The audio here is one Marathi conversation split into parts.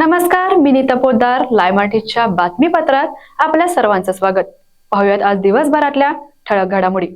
नमस्कार मी नीता पोद्दार लाय मराठीच्या बातमीपत्रात आपल्या सर्वांचं स्वागत. पाहुयात आज दिवसभरातल्या ठळक घडामोडी.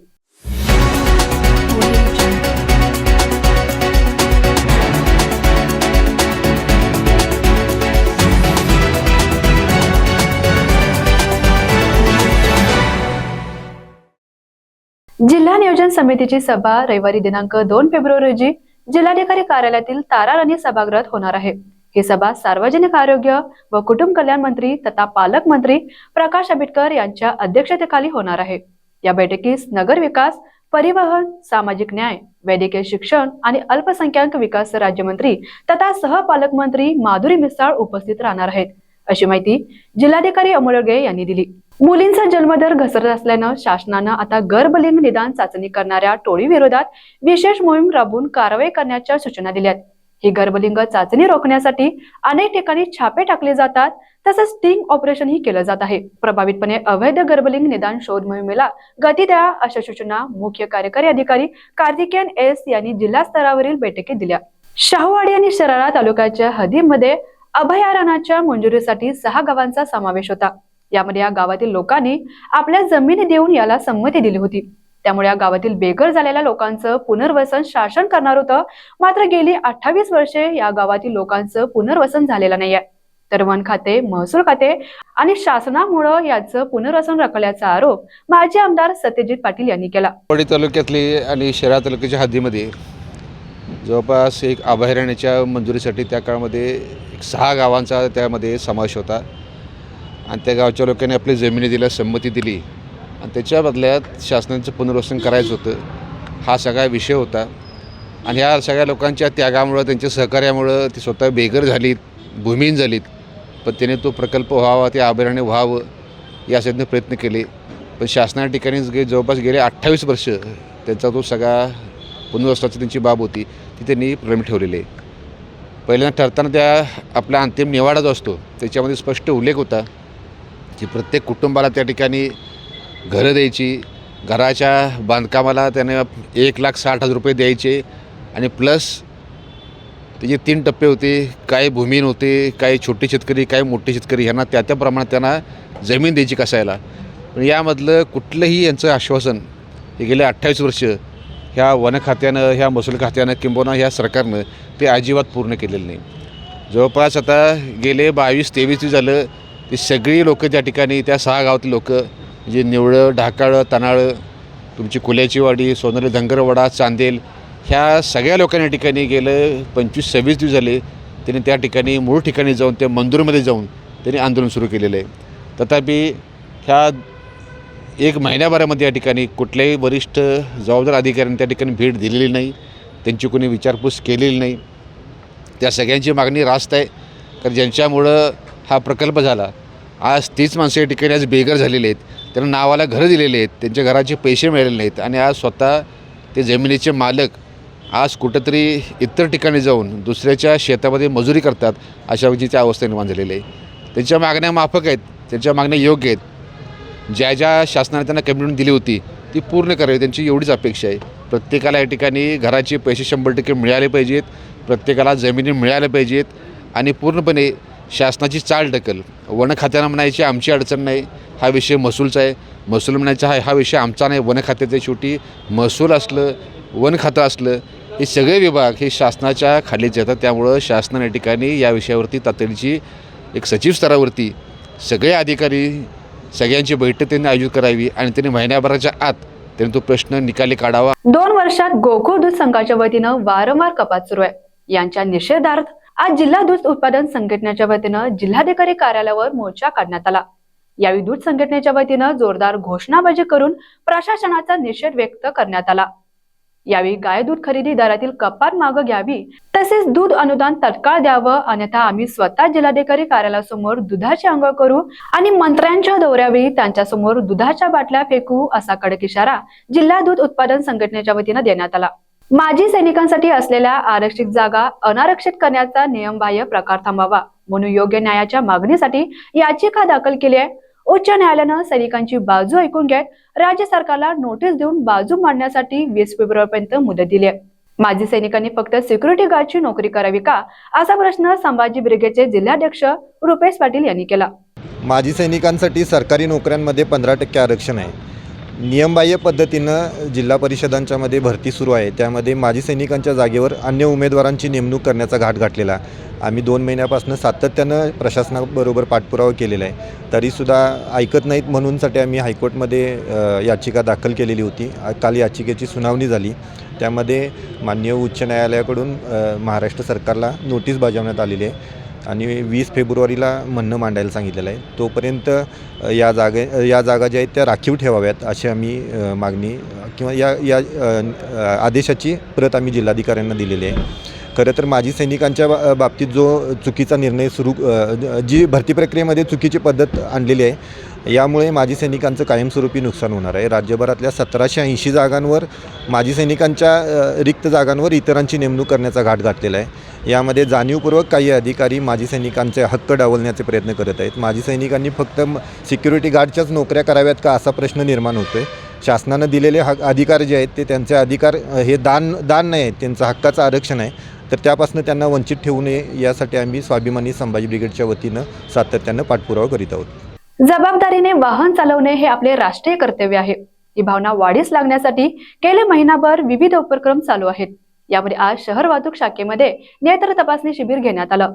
जिल्हा नियोजन समितीची सभा रविवारी दिनांक दोन फेब्रुवारी रोजी जिल्हाधिकारी कार्यालयातील ताराराणी सभागृहात होणार आहे. ही सभा सार्वजनिक आरोग्य व कुटुंब कल्याण मंत्री तथा पालकमंत्री प्रकाश आंबेडकर यांच्या अध्यक्षतेखाली होणार आहे. या बैठकीस नगर विकास परिवहन सामाजिक न्याय वैद्यकीय शिक्षण आणि अल्पसंख्याक विकास राज्यमंत्री तथा सहपालकमंत्री माधुरी मिसाळ उपस्थित राहणार आहेत अशी माहिती जिल्हाधिकारी अमोलगे यांनी दिली. मुलींचा जन्मदर घसरत असल्यानं शासनानं आता गर्भलिंग निदान चाचणी करणाऱ्या टोळी विरोधात विशेष मोहीम राबवून कारवाई करण्याच्या सूचना दिल्यात. ही गर्भलिंग चाचणी रोखण्यासाठी अनेक ठिकाणी छापे टाकले जातात. तसंच स्टिंग ऑपरेशन ही केलं जात आहे. प्रभावितपणे अवैध गर्भलिंग निदान शोध मोहिमेला गती द्या अशा सूचना मुख्य कार्यकारी अधिकारी कार्तिकेयन एस यांनी जिल्हा स्तरावरील बैठकीत दिल्या. शाहूवाडी आणि शराळा तालुक्याच्या हदीमध्ये अभयारण्याच्या मंजुरीसाठी सहा गावांचा समावेश होता. यामध्ये या गावातील लोकांनी आपल्या जमिनी देऊन याला संमती दिली होती. त्यामुळे या गावातील बेघर झालेल्या लोकांचं पुनर्वसन शासन करणार होतं. मात्र गेली अठ्ठावीस वर्षे या गावातील लोकांचं पुनर्वसन झालेलं नाहीये. तर वन खाते महसूल खाते आणि शासनामुळं याचं पुनर्वसन रखल्याचा आरोप माजी आमदार सत्यजित पाटील यांनी केला. वाडी तालुक्यातली आणि शहरा तालुक्याच्या हद्दीमध्ये जवळपास एक अभयारण्याच्या मंजुरीसाठी त्या काळामध्ये एक सहा गावांचा त्यामध्ये समावेश होता. आणि त्या गावच्या लोकांनी आपली जमिनी दिल्या संमती दिली. त्याच्या बदल्यात शासनाचं पुनर्वसन करायचं होतं. हा सगळा विषय होता. आणि ह्या सगळ्या लोकांच्या त्यागामुळं त्यांच्या सहकार्यामुळं ती स्वतः बेघर झालीत भूमिहीन झालीत. पण त्याने तो प्रकल्प व्हावा ते अभयारण्य व्हावं यासाठी प्रयत्न केले. पण शासना ठिकाणी गे जवळपास गेले अठ्ठावीस वर्ष त्यांचा तो सगळा पुनर्वसनाची त्यांची बाब होती ती त्यांनी प्रलंबित ठेवलेली आहे. पहिल्यांदा ठरताना त्या आपला अंतिम निवाडा जो असतो त्याच्यामध्ये स्पष्ट उल्लेख होता की प्रत्येक कुटुंबाला त्या ठिकाणी घरं द्यायची घराच्या बांधकामाला त्याने एक लाख साठ हजार रुपये द्यायचे आणि प्लस त्याचे तीन टप्पे होते काही भूमीन होते काही छोटे शेतकरी काही मोठे शेतकरी ह्यांना त्या त्या प्रमाणात त्यांना जमीन द्यायची कसायला. पण यामधलं कुठलंही यांचं आश्वासन हे गेले अठ्ठावीस वर्ष ह्या वन खात्यानं ह्या महसूल खात्यानं किंबहुना ह्या सरकारनं ते अजिबात पूर्ण केलेलं नाही. जवळपास आता गेले बावीस तेवीस झालं ती सगळी लोकं त्या ठिकाणी त्या सहा गावातली लोकं म्हणजे निवळं ढाकाळं तनाळं तुमची कुल्याची वाडी सोनली धंगरवाडा चांदेल ह्या सगळ्या लोकांनी या ठिकाणी गेलं पंचवीस सव्वीस दिवस झाले त्यांनी त्या ठिकाणी मूळ ठिकाणी जाऊन त्या मंदिरमध्ये जाऊन त्यांनी आंदोलन सुरू केलेलं आहे. तथापि ह्या एक महिन्याभरामध्ये या ठिकाणी कुठल्याही वरिष्ठ जबाबदार अधिकाऱ्यांनी त्या ठिकाणी भेट दिलेली नाही त्यांची कोणी विचारपूस केलेली नाही. त्या सगळ्यांची मागणी रास्त आहे कारण ज्यांच्यामुळं हा प्रकल्प झाला आज तीच माणसं या ठिकाणी आज बेघर झालेले आहेत. त्यांना नावाला घरं दिलेले आहेत. त्यांच्या घराचे पैसे मिळालेले नाहीत. आणि आज स्वतः ते जमिनीचे मालक आज कुठंतरी इतर ठिकाणी जाऊन दुसऱ्याच्या शेतामध्ये मजुरी करतात अशा विधीची अवस्था निर्माण झालेली आहे. त्यांच्या मागण्या माफक आहेत. त्यांच्या मागण्या योग्य आहेत. ज्या ज्या शासनाने त्यांना कमिटमेंट दिली होती ती पूर्ण करावी. त्यांची एवढीच अपेक्षा आहे. प्रत्येकाला या ठिकाणी घराचे पैसे शंभर टक्के मिळाले पाहिजेत. प्रत्येकाला जमिनी मिळाल्या पाहिजेत. आणि पूर्णपणे शासनाची चाल ढकल. वन खात्यानं म्हणायची आमची अडचण नाही हा विषय महसूलचा आहे. महसूल म्हणायचा हा हा विषय आमचा नाही वन खात्याच्या शेवटी महसूल असलं वन खातं असलं हे सगळे विभाग हे शासनाच्या खालीच येतात. त्यामुळं शासनाने या ठिकाणी या विषयावरती तातडीची एक सचिव स्तरावरती सगळे अधिकारी सगळ्यांची बैठक त्यांनी आयोजित करावी आणि त्यांनी महिन्याभराच्या आत त्यांनी तो प्रश्न निकाली काढावा. दोन वर्षात गोकुळ दूध संघाच्या वतीनं वारंवार कपात सुरू आहे. यांच्या निषेधार्थ आज जिल्हा दूध उत्पादन संघटनेच्या वतीनं जिल्हाधिकारी कार्यालयावर मोर्चा काढण्यात आला. यावेळी दूध संघटनेच्या वतीनं जोरदार घोषणाबाजी करून प्रशासनाचा निषेध व्यक्त करण्यात आला. यावेळी गाय दूध खरेदी दरातील कपात मागं घ्यावी तसेच दूध अनुदान तत्काळ द्यावं अन्यथा आम्ही स्वतः जिल्हाधिकारी कार्यालयासमोर दुधाची आंघोळ करू आणि मंत्र्यांच्या दौऱ्यावेळी त्यांच्यासमोर दुधाच्या बाटल्या फेकू असा कडक इशारा जिल्हा दूध उत्पादन संघटनेच्या वतीनं देण्यात आला. माजी सैनिकांसाठी असलेल्या आरक्षित जागा अनारक्षित करण्याचा नियमबाह्य प्रकार थांबावा. म्हणून योग्य न्यायाच्या मागणीसाठी याचिका दाखल केली आहे. उच्च न्यायालयानं सैनिकांची बाजू ऐकून घेत राज्य सरकारला नोटीस देऊन बाजू मांडण्यासाठी वीस फेब्रुवारीपर्यंत मुदत दिली आहे. माजी सैनिकांनी फक्त सिक्युरिटी गार्डची नोकरी करावी का? असा प्रश्न संभाजी ब्रिगेडचे जिल्हाध्यक्ष रुपेश पाटील यांनी केला. माजी सैनिकांसाठी सरकारी नोकऱ्यांमध्ये पंधरा टक्के आरक्षण आहे. नियमबाह्य पद्धतीनं जिल्हा परिषदांच्यामध्ये भरती सुरू आहे. त्यामध्ये माजी सैनिकांच्या जागेवर अन्य उमेदवारांची नेमणूक करण्याचा घाट घातलेला आम्ही दोन महिन्यापासून सातत्यानं प्रशासनाबरोबर पाठपुरावा केलेला आहे. तरीसुद्धा ऐकत नाहीत म्हणूनसाठी आम्ही हायकोर्टमध्ये याचिका दाखल केलेली होती. काल याचिकेची सुनावणी झाली. त्यामध्ये माननीय उच्च न्यायालयाकडून महाराष्ट्र सरकारला नोटीस बजावण्यात आलेली आहे. आणि वीस फेब्रुवारीला म्हणणं मांडायला सांगितलेलं आहे. तोपर्यंत या जागे या जागा ज्या आहेत त्या राखीव ठेवाव्यात अशी आम्ही मागणी किंवा या या आदेशाची प्रत आम्ही जिल्हाधिकाऱ्यांना दिलेली आहे. खरं तर माजी सैनिकांच्या बा- बाबतीत जो चुकीचा निर्णय सुरू जी भरती प्रक्रियेमध्ये चुकीची पद्धत आणलेली आहे यामुळे माजी सैनिकांचं कायमस्वरूपी नुकसान होणार आहे. राज्यभरातल्या सतराशे ऐंशी जागांवर माजी सैनिकांच्या रिक्त जागांवर इतरांची नेमणूक करण्याचा घाट घातलेला आहे. यामध्ये जाणीवपूर्वक काही अधिकारी माजी सैनिकांचे हक्क डावलण्याचे प्रयत्न करत आहेत. माजी सैनिकांनी फक्त सिक्युरिटी गार्डच्याच नोकऱ्या कराव्यात का असा प्रश्न निर्माण होतो आहे शासनानं दिलेले हक अधिकार जे आहेत ते त्यांचे अधिकार हे दान दान नाही आहेत त्यांचं हक्काचं आरक्षण आहे. तर त्यापासून त्यांना वंचित ठेवू नये यासाठी आम्ही स्वाभिमानी संभाजी ब्रिगेडच्या वतीनं सातत्यानं पाठपुरावा करीत आहोत. जबाबदारीने वाहन चालवणे हे आपले राष्ट्रीय कर्तव्य आहे. ही भावना वाढीस लागण्यासाठी गेले महिनाभर विविध उपक्रम चालू आहेत. यामध्ये आज शहर वाहतूक शाखेमध्ये नेत्र तपासणी शिबिर घेण्यात आलं.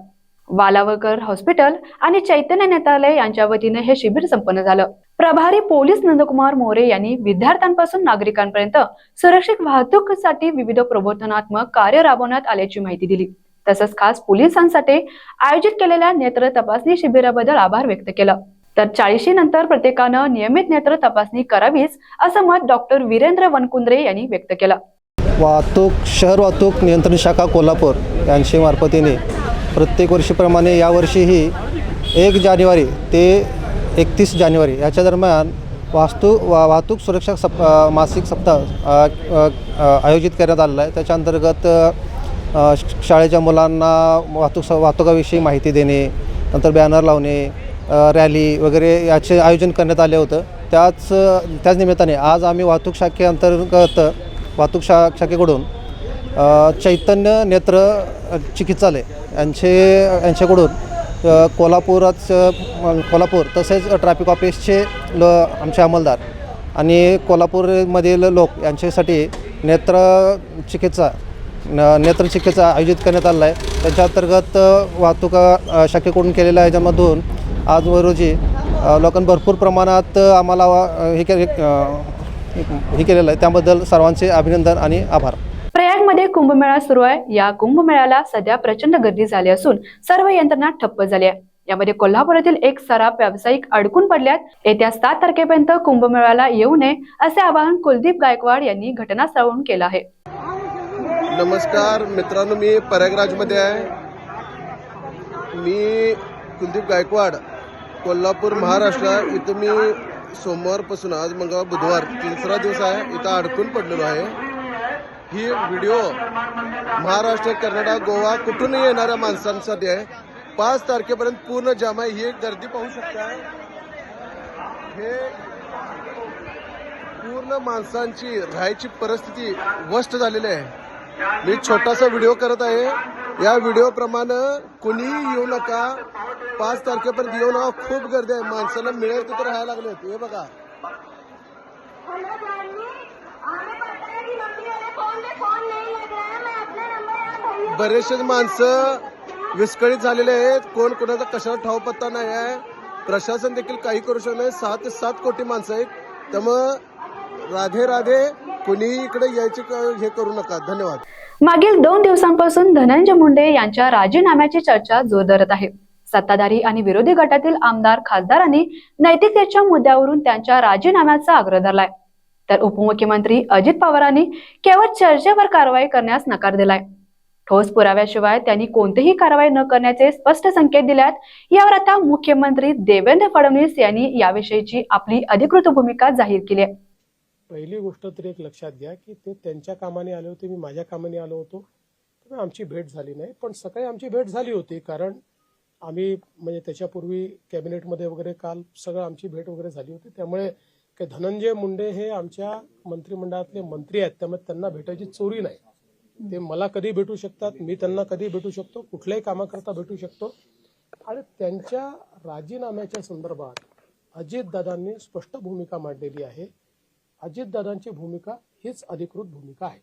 वालावकर हॉस्पिटल आणि चैतन्य नेत्रालय यांच्या वतीने हे शिबिर संपन्न झालं. प्रभारी पोलीस नंदकुमार मोरे यांनी विद्यार्थ्यांपासून नागरिकांपर्यंत सुरक्षित वाहतूकसाठी विविध प्रबोधनात्मक कार्य राबवण्यात आल्याची माहिती दिली. तसंच खास पोलिसांसाठी आयोजित केलेल्या नेत्र तपासणी शिबिराबद्दल आभार व्यक्त केलं. तर चाळीशी नंतर प्रत्येकानं नियमित नेत्र तपासणी करावीच असं मत डॉक्टर वीरेंद्र वनकुंद्रे यांनी व्यक्त केलं. वाहतूक शहर वाहतूक नियंत्रण शाखा कोल्हापूर यांच्या मार्फतीने प्रत्येक वर्षीप्रमाणे यावर्षीही एक जानेवारी ते एकतीस जानेवारी याच्या दरम्यान वास्तू वा वाहतूक सुरक्षा सप मासिक सप्ताह आयोजित करण्यात आलेला आहे. त्याच्या अंतर्गत श- शाळेच्या मुलांना वाहतूक स वाहतुकाविषयी माहिती देणे नंतर बॅनर लावणे रॅली वगैरे याचे आयोजन करण्यात आले होतं. त्याच त्याच निमित्ताने आज आम्ही वाहतूक शाखेअंतर्गत वाहतूक शा शाखेकडून चैतन्य नेत्र चिकित्सालय यांचे यांच्याकडून कोल्हापुरात कोल्हापूर तसेच ट्रॅफिक ऑफिसचे ल आमचे अंमलदार आणि कोल्हापूरमधील लोक यांच्यासाठी नेत्र चिकित्सा न नेत्र चिकित्सा आयोजित करण्यात आलेला आहे. त्याच्या अंतर्गत वाहतूक शाखेकडून केलेल्या याच्यामधून आज रोजी लोकांनी भरपूर प्रमाणात आम्हाला हे के हे केलेलं आहे. त्याबद्दल सर्वांचे अभिनंदन आणि आभार. प्रयागमध्ये कुंभमेळा सुरू आहे. या कुंभमेळ्याला सध्या प्रचंड गर्दी झाली असून सर्व यंत्रणा ठप्प झाली आहे. यामध्ये कोल्हापुरातील एक सराफ व्यावसायिक अडकून पडल्यात. येत्या सात तारखेपर्यंत कुंभमेळ्याला येऊ नये असे आवाहन कुलदीप गायकवाड यांनी घटनास्थळावरून केलं आहे. नमस्कार. मित्रांनो मी प्रयागराजमध्ये आहे. मी कुलदीप गायकवाड कोल्हापूर महाराष्ट्र. इथं मी सोमवारपासून आज मंगळवार बुधवार तिसरा दिवस आहे. इथं अडकून पडलेलो आहे. ही व्हिडिओ महाराष्ट्र कर्नाटक गोवा कुठूनही येणाऱ्या माणसांसाठी आहे. पाच तारखेपर्यंत पूर्ण जाम आहे. ही एक गर्दी पाहू शकता. हे पूर्ण माणसांची राहायची परिस्थिती वस्त झालेली आहे. मी छोटासा व्हिडिओ करत आहे. या व्हिडिओ प्रमाणे कुणीही येऊ नका. पाच तारखेपर्यंत येऊ नका. खूप गर्दी आहे. माणसाला मिळेल तिथं राहायला लागलेत हे बघा. बरेचसे माणसं विस्कळीत झालेले आहेत. कोण कोणाचा कशाला ठाव पत्ता नाही आहे. प्रशासन देखील काही करू शकत नाही. सहा ते सात कोटी माणसं आहेत. त्यामुळं राधे राधे कुणीही इकडे यायचे हे करू नका. धन्यवाद. मागील दोन दिवसांपासून धनंजय मुंडे यांच्या राजीनाम्याची चर्चा जोर धरत आहे. सत्ताधारी आणि विरोधी गटातील आमदार खासदारांनी नैतिकतेच्या मुद्द्यावरून त्यांच्या राजीनाम्याचा आग्रह धरलाय. तर उपमुख्यमंत्री अजित पवारांनी केवळ चर्चेवर कारवाई करण्यास नकार दिलाय. ठोस पुराव्याशिवाय त्यांनी कोणतीही कारवाई न करण्याचे स्पष्ट संकेत दिल्यात. यावर आता मुख्यमंत्री देवेंद्र फडणवीस यांनी याविषयीची आपली अधिकृत भूमिका जाहीर केली आहे. पहिली गोष्ट तरी एक लक्षात घ्या की ते त्यांच्या कामाने आले होते मी माझ्या कामाने आलो होतो. त्यामुळे आमची भेट झाली नाही पण सकाळी आमची भेट झाली होती कारण आम्ही म्हणजे त्याच्यापूर्वी कॅबिनेटमध्ये वगैरे काल सगळं आमची भेट वगैरे झाली होती. त्यामुळे काही धनंजय मुंडे हे आमच्या मंत्रिमंडळातले मंत्री आहेत त्यामुळे त्यांना भेटायची चोरी नाही. ते मला कधी भेटू शकतात मी त्यांना कधी भेटू शकतो कुठल्याही कामाकरता भेटू शकतो. आणि त्यांच्या राजीनाम्याच्या संदर्भात अजितदादांनी स्पष्ट भूमिका मांडलेली आहे. अजितदादांची भूमिका हीच अधिकृत भूमिका आहे.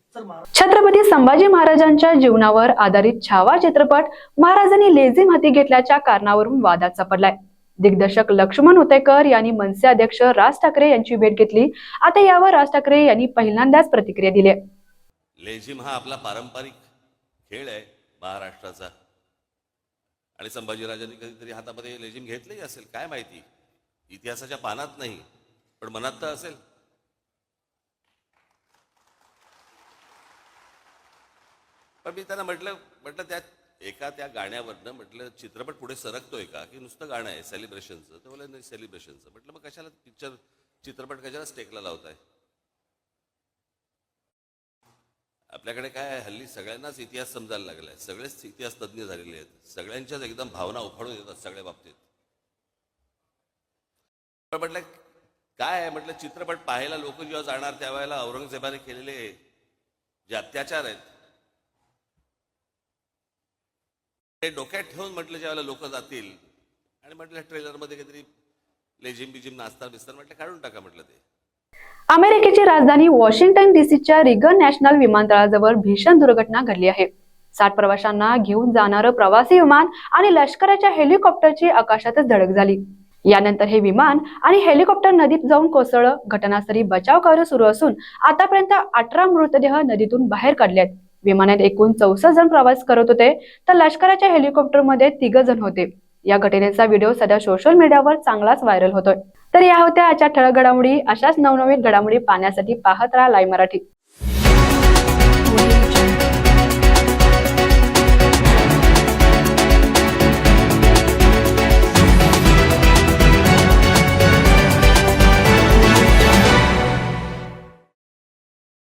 छत्रपती संभाजी महाराजांच्या जीवनावर आधारित छावा चित्रपट महाराजांनी लेझिम हाती घेतल्याच्या कारणावरून वादाचा पडलाय दिग्दर्शक लक्ष्मण उतेकर यांनी मनसे अध्यक्ष राज ठाकरे यांची भेट घेतली. आता यावर राज ठाकरे यांनी पहिल्यांदाच प्रतिक्रिया दिली. लेझिम हा आपला पारंपरिक खेळ आहे महाराष्ट्राचा. आणि संभाजीराजांनी कधीतरी हातामध्ये लेझिम घेतलंही असेल काय माहिती? इतिहासाच्या पानात नाही पण मनात तर असेल. पण मी त्यांना म्हटलं म्हटलं त्या एका त्या गाण्यावरनं म्हटलं चित्रपट पुढे सरकतोय का? की नुसतं गाणं आहे सेलिब्रेशनचं तर बोला नाही सेलिब्रेशनचं म्हटलं मग कशाला पिक्चर चित्रपट कशाला स्टेकला लावताय? आपल्याकडे काय आहे, हल्ली सगळ्यांनाच इतिहास समजायला लागलाय. सगळेच इतिहास तज्ज्ञ झालेले आहेत. सगळ्यांच्याच एकदम भावना उफाळून येतात सगळ्या बाबतीत. पण म्हटलं काय आहे? म्हटलं चित्रपट पाहायला लोक जेव्हा जाणार त्यावेळेला औरंगजेबाने केलेले जे अत्याचार आहेत ते डोक्यात ठेवून म्हटलं ज्यावेळेला लोक जातील आणि म्हटलं ट्रेलरमध्ये काहीतरी लेझिम बिजिम नाचतात बिस्तर म्हटलं काढून टाका म्हटलं ते. अमेरिकेची राजधानी वॉशिंग्टन डीसीच्या रिगन नॅशनल विमानतळाजवळ भीषण दुर्घटना घडली आहे. साठ प्रवाशांना घेऊन जाणारं प्रवासी विमान आणि लष्कराच्या हेलिकॉप्टरची आकाशातच धडक झाली. यानंतर हे विमान आणि हेलिकॉप्टर नदीत जाऊन कोसळलं. घटनास्थळी बचाव कार्य सुरू असून आतापर्यंत अठरा मृतदेह नदीतून बाहेर काढले आहेत. विमानात एकूण चौसष्ट जण प्रवास करत होते तर लष्कराच्या हेलिकॉप्टरमध्ये तिघ जण होते. या घटनेचा व्हिडिओ सध्या सोशल मीडियावर चांगलाच व्हायरल होतोय. तर या होत्या आजच्या ठळक घडामोडी. अशाच नवनवीन घडामोडी पाहण्यासाठी पाहत राहा लाईव्ह मराठी.